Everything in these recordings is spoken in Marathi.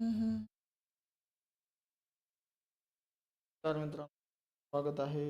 हं, हं. तर मित्रांनो, स्वागत आहे.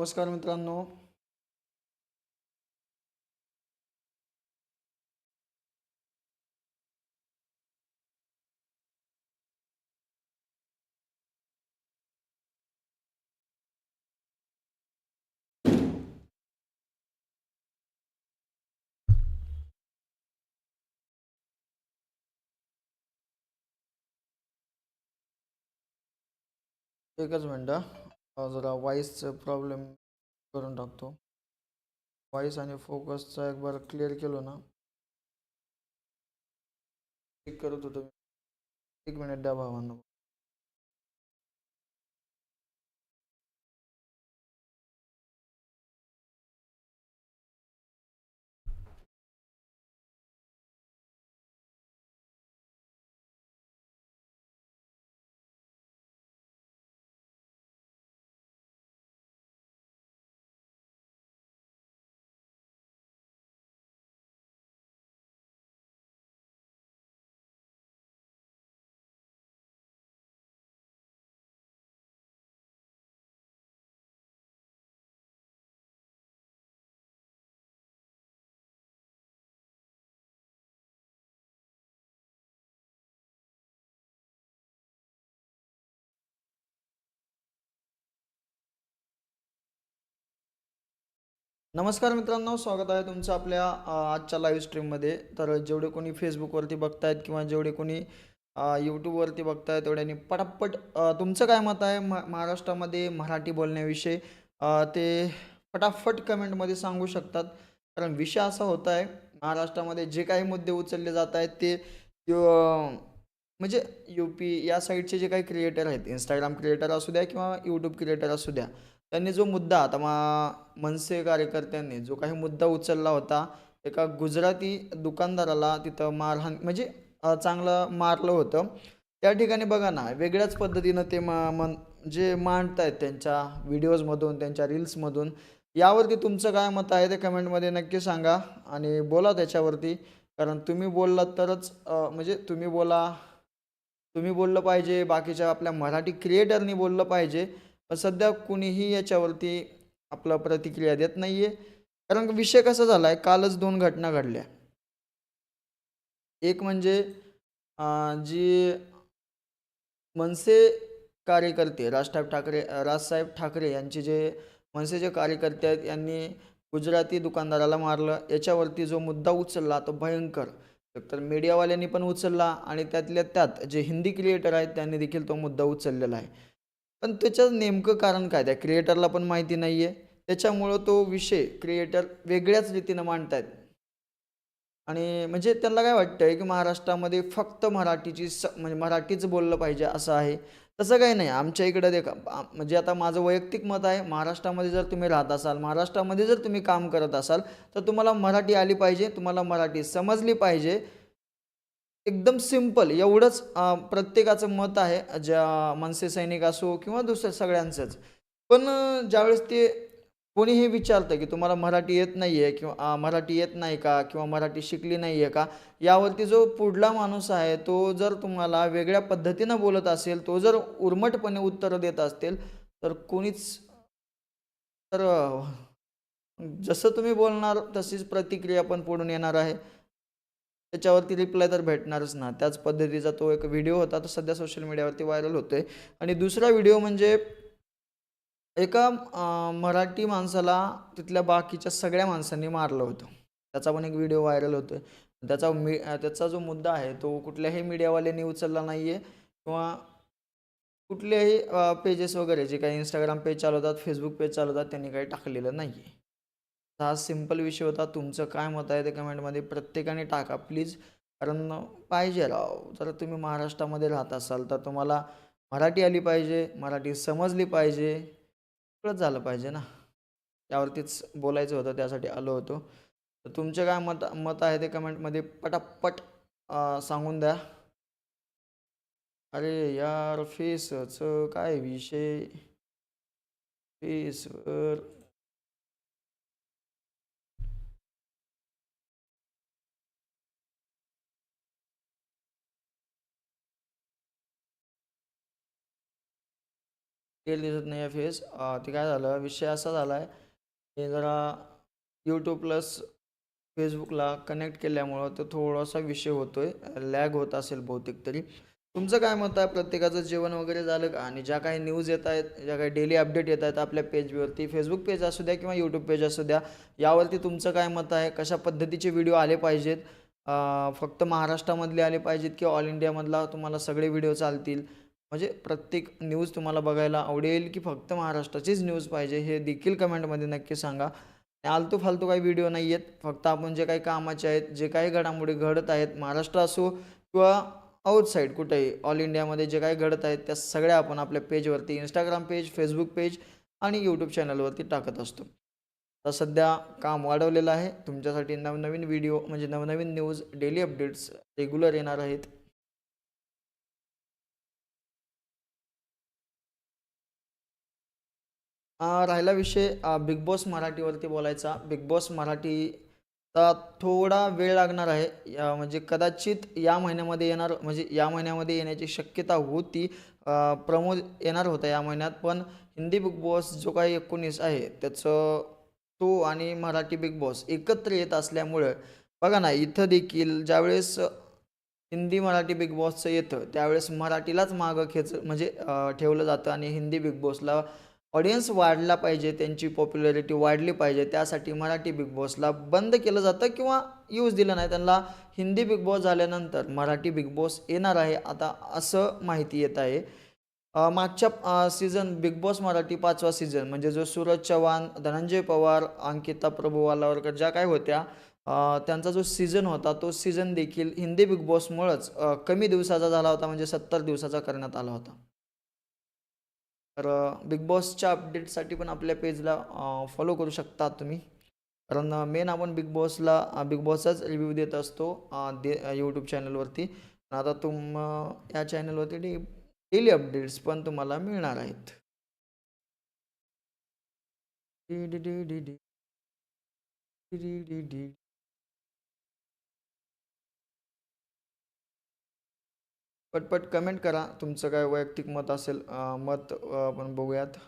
नमस्कार मित्रांनो. एकच मिनिटं जरा व्हॉईसचं प्रॉब्लेम करून टाकतो. व्हॉईस आणि फोकसचा एक बार क्लिअर केलो ना. क्लिक करत होतो एक मिनिट द्या भावांना. नमस्कार मित्रांनो, स्वागत आहे तुमचं आपल्या आजच्या लाईव्ह स्ट्रीममध्ये. तर जेवढे कोणी फेसबुकवरती बघतायत किंवा जेवढे कोणी यूट्यूबवरती बघतायत बघताय तेवढ्यांनी पटापट तुमचं काय मत आहे म महाराष्ट्रामध्ये मराठी बोलण्याविषयी ते फटाफट कमेंटमध्ये सांगू शकतात. कारण विषय असा होत आहे महाराष्ट्रामध्ये जे काही मुद्दे उचलले जात आहेत ते म्हणजे यू-पी या साईडचे जे काही क्रिएटर आहेत, इंस्टाग्राम क्रिएटर असू द्या किंवा यूट्यूब क्रिएटर असू द्या. त्यांनी जो मुद्दा आता मा मनसे कार्यकर्त्यांनी जो काही मुद्दा उचलला होता, एका गुजराती दुकानदाराला तिथं मारहाण म्हणजे चांगलं मारलं होतं. त्या ठिकाणी बघा ना, वेगळ्याच पद्धतीनं ते मा मन जे मांडत आहेत त्यांच्या व्हिडिओजमधून, त्यांच्या रील्समधून. यावरती तुमचं काय मत आहे ते कमेंटमध्ये नक्की सांगा आणि बोला त्याच्यावरती. कारण तुम्ही बोललात तरच म्हणजे तुम्ही बोला, तुम्ही बोललं पाहिजे, बाकीच्या आपल्या मराठी क्रिएटरनी बोललं पाहिजे. पण सध्या कुणीही याच्यावरती आपला प्रतिक्रिया देत नाही आहे कारण विषय कसा झाला आहे, कालच दोन घटना घडल्या. एक म्हणजे जी मनसे कार्यकर्ते राजसाहेब ठाकरे राजसाहेब ठाकरे यांचे जे मनसेचे कार्यकर्ते आहेत यांनी गुजराती दुकानदाराला मारलं. याच्यावरती जो मुद्दा उचलला तो भयंकर. तर मीडियावाल्यांनी पण उचलला आणि त्यातल्या त्यात जे हिंदी क्रिएटर आहेत त्यांनी देखील तो मुद्दा उचललेला आहे. पण त्याचं नेमकं कारण काय? त्या क्रिएटरला पण माहिती नाही आहे त्याच्यामुळं तो विषय क्रिएटर वेगळ्याच रीतीनं मांडतायत. आणि म्हणजे त्यांना काय वाटतंय की महाराष्ट्रामध्ये फक्त मराठीची स म्हणजे मराठीच बोललं पाहिजे असं आहे. तसं काही नाही. आमच्या इकडं देखा म्हणजे आता माझं वैयक्तिक मत आहे महाराष्ट्रामध्ये जर तुम्ही राहत असाल महाराष्ट्रामध्ये जर तुम्ही काम करत असाल तर तुम्हाला मराठी आली पाहिजे तुम्हाला मराठी समजली पाहिजे. एकदम सिंपल एवढंच प्रत्येकाचं मत आहे ज्या मनसे सैनिक असो किंवा दुसऱ्या सगळ्यांचंच. पण ज्यावेळेस ते कोणी हे विचारतं की तुम्हाला मराठी येत नाही आहे किंवा मराठी येत नाही का किंवा मराठी शिकली नाही आहे का यावरती जो पुढला माणूस आहे तो जर तुम्हाला वेगळ्या पद्धतीनं बोलत असेल तो जर उर्मटपणे उत्तरं देत असतील तर कोणीच तर जसं तुम्ही बोलणार तशीच प्रतिक्रिया पण पुढून येणार आहे. त्याच्यावरती रिप्लाय तर भेटणारच ना. त्याच पद्धतीचा तो एक व्हिडिओ होता तो सध्या सोशल मीडियावरती व्हायरल होतोय. आणि दुसरा व्हिडिओ म्हणजे एका मराठी माणसाला तिथल्या बाकीच्या सगळ्या माणसांनी मारलं होतं. त्याचा पण एक व्हिडिओ व्हायरल होतोय. त्याचा मी त्याचा जो मुद्दा आहे तो कुठल्याही मीडियावाल्यांनी उचलला नाही आहे किंवा कुठल्याही पेजेस वगैरे जे काही इंस्टाग्राम पेज चालवतात फेसबुक पेज चालवतात त्यांनी काही टाकलेलं नाही आहे हा सिंपल विषय होता तुमचं काय मत आहे ते कमेंटमध्ये प्रत्येकाने टाका प्लीज. कारण पाहिजे राव जर तुम्ही महाराष्ट्रामध्ये राहत असाल तर तुम्हाला मराठी आली पाहिजे मराठी समजली पाहिजे सगळंच झालं पाहिजे ना. त्यावरतीच बोलायचं होतं त्यासाठी आलो होतो. तर तुमचं काय मत मत आहे ते कमेंटमध्ये पटापट सांगून द्या. अरे यार फेसचं काय विषय? फेसवर तेल दिसत नाही आहे फेस ते काय झालं विषय असा झाला आहे हे जरा यूट्यूब प्लस फेसबुकला कनेक्ट केल्यामुळं तो थोडासा विषय होतो आहे लॅग होत असेल बहुतेक तरी. तुमचं काय मत आहे? प्रत्येकाचं जेवण वगैरे झालं का? आणि ज्या काही न्यूज येत आहेत ज्या काही डेली अपडेट येत आहेत आपल्या पेजवरती फेसबुक पेज असू द्या किंवा यूट्यूब पेज असू द्या यावरती तुमचं काय मत आहे? कशा पद्धतीचे व्हिडिओ आले पाहिजेत? फक्त महाराष्ट्रामधले आले पाहिजेत किंवा ऑल इंडियामधला तुम्हाला सगळे व्हिडिओ चालतील? म्हणजे प्रत्येक न्यूज तुम्हाला बघायला आवडेल की फक्त महाराष्ट्राचीच न्यूज पाहिजे हे देखील कमेंटमध्ये नक्की सांगा. आलतू फालतू काही व्हिडिओ नाही आहेत फक्त आपण जे काही कामाचे आहेत जे काही घडामोडी घडत आहेत महाराष्ट्र असो किंवा आउटसाईड कुठेही ऑल इंडियामध्ये जे काही घडत आहेत त्या सगळ्या आपण आपल्या पेजवरती इंस्टाग्राम पेज फेसबुक पेज आणि यूट्यूब चॅनलवरती टाकत असतो. आता सध्या काम वाढवलेलं आहे. तुमच्यासाठी नवनवीन व्हिडिओ म्हणजे नवनवीन न्यूज डेली अपडेट्स रेग्युलर येणार आहेत. राहिला विषय बिग बॉस मराठीवरती बोलायचा. बिग बॉस मराठीचा थोडा वेळ लागणार आहे. या- म्हणजे कदाचित या महिन्यामध्ये येणार म्हणजे या महिन्यामध्ये येण्याची शक्यता होती. प्रमोद येणार होता या महिन्यात पण हिंदी बिग बॉस जो काही एकोणीस आहे त्याचं तो आणि मराठी बिग बॉस एकत्र येत असल्यामुळं बघा ना इथं देखील ज्यावेळेस हिंदी मराठी बिग बॉसचं येतं त्यावेळेस मराठीलाच मागं खेच म्हणजे ठेवलं जातं आणि हिंदी बिग बॉसला ऑडियन्स वाढला पाहिजे त्यांची पॉप्युलॅरिटी वाढली पाहिजे त्यासाठी मराठी बिग बॉसला बंद केलं जातं किंवा यूज दिलं नाही. त्यांना हिंदी बिग बॉस झाल्यानंतर मराठी बिग बॉस येणार आहे. आता असं माहिती येत आहे. मागच्या सीझन बिग बॉस मराठी पाचवा सीझन म्हणजे जो सूरज चव्हाण धनंजय पवार अंकिता प्रभू वालावरकर ज्या काय होत्या त्यांचा जो सीझन होता तो सीझन देखील हिंदी बिग बॉसमुळंच कमी दिवसाचा झाला होता म्हणजे सत्तर दिवसाचा करण्यात आला होता. तर बिग बॉसच्या अपडेटसाठी पण आपल्या पेजला फॉलो करू शकता तुम्ही. कारण मेन आपण बिग बॉसला बिग बॉसचाच रिव्ह्यू देत असतो दे यूट्यूब चॅनलवरती आता तुम या चॅनलवरती डे डेली अपडेट्स पण तुम्हाला मिळणार आहेत. D D D D. D. D D D. पटपट कमेंट करा तुमचं काय वैयक्तिक मत असेल मत आपण बघूयात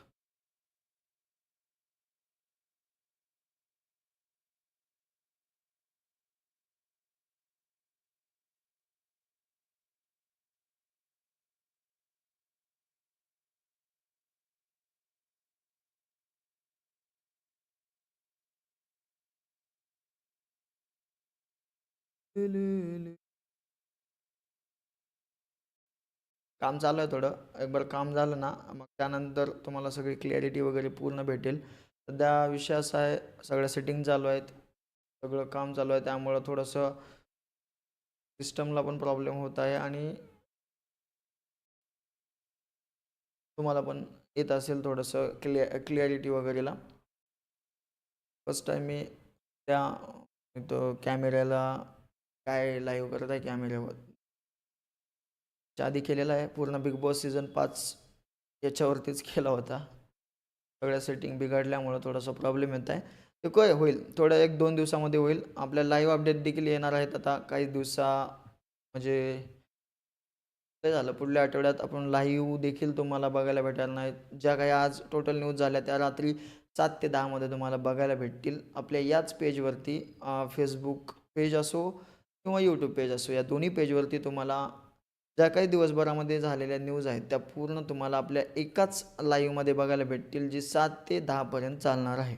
ले ले ले। काम चालू आहे थोडं. एक बार काम झालं ना मग त्यानंतर तुम्हाला सगळी क्लॅरिटी वगैरे पूर्ण भेटेल. सध्या विषय असा आहे सगळ्या सेटिंग चालू आहेत. सगळं काम चालू आहे त्यामुळं थोडंसं सिस्टमला पण प्रॉब्लेम होत आहे आणि तुम्हाला पण येत असेल थोडंसं क्लिअ क्लिअरिटी वगैरेला. फर्स्ट टाईम मी त्या इथं कॅमेऱ्याला काय लाईव्ह करत आहे कॅमेऱ्यावर च्या आधी केलेला आहे. पूर्ण बिग बॉस सीझन पाच याच्यावरतीच केला होता. सगळ्या सेटिंग बिघडल्यामुळं थोडासा प्रॉब्लेम येत आहे. ते काय होईल? थोड्या एक दोन दिवसामध्ये होईल. आपल्या लाईव्ह अपडेट देखील येणार आहेत आता. काही दिवसा म्हणजे काय झालं? पुढल्या आठवड्यात आपण लाईव्ह देखील तुम्हाला बघायला भेटणार नाहीत. ज्या काही आज टोटल न्यूज झाल्या त्या रात्री सात ते दहामध्ये तुम्हाला बघायला भेटतील. आपल्या याच पेजवरती फेसबुक पेज असो किंवा यूट्यूब पेज असो या दोन्ही पेजवरती तुम्हाला ज्या काही दिवसभरामध्ये झालेल्या न्यूज आहेत त्या पूर्ण तुम्हाला आपल्या एकाच लाईव्हमध्ये बघायला भेटतील जी सात ते दहापर्यंत चालणार आहे.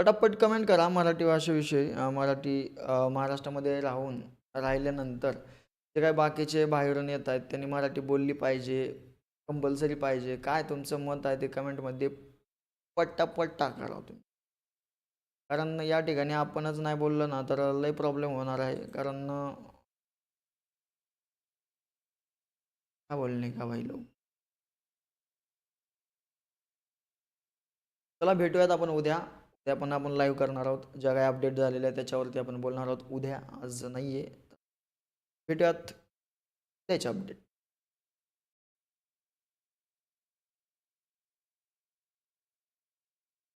पटापट कमेंट करा मराठी भाषेविषयी. मराठी महाराष्ट्रामध्ये राहून राहिल्यानंतर जे काय बाकीचे बाहेरून येत आहेत त्यांनी मराठी बोलली पाहिजे कंपल्सरी पाहिजे. काय तुमचं मत आहे ते कमेंटमध्ये पट्टापट टाका राव तुम्ही. कारण या ठिकाणी आपणच नाही बोललं ना तर लई प्रॉब्लेम होणार आहे. कारण अं, काय बोलणे का भाई लोक? चला भेटूयात आपण उद्या. त्या पण आपण लाईव्ह करणार आहोत. ज्या काही अपडेट झालेल्या आहे त्याच्यावरती आपण बोलणार आहोत. उद्या आज नाही आहे भेटूयात त्याचे अपडेट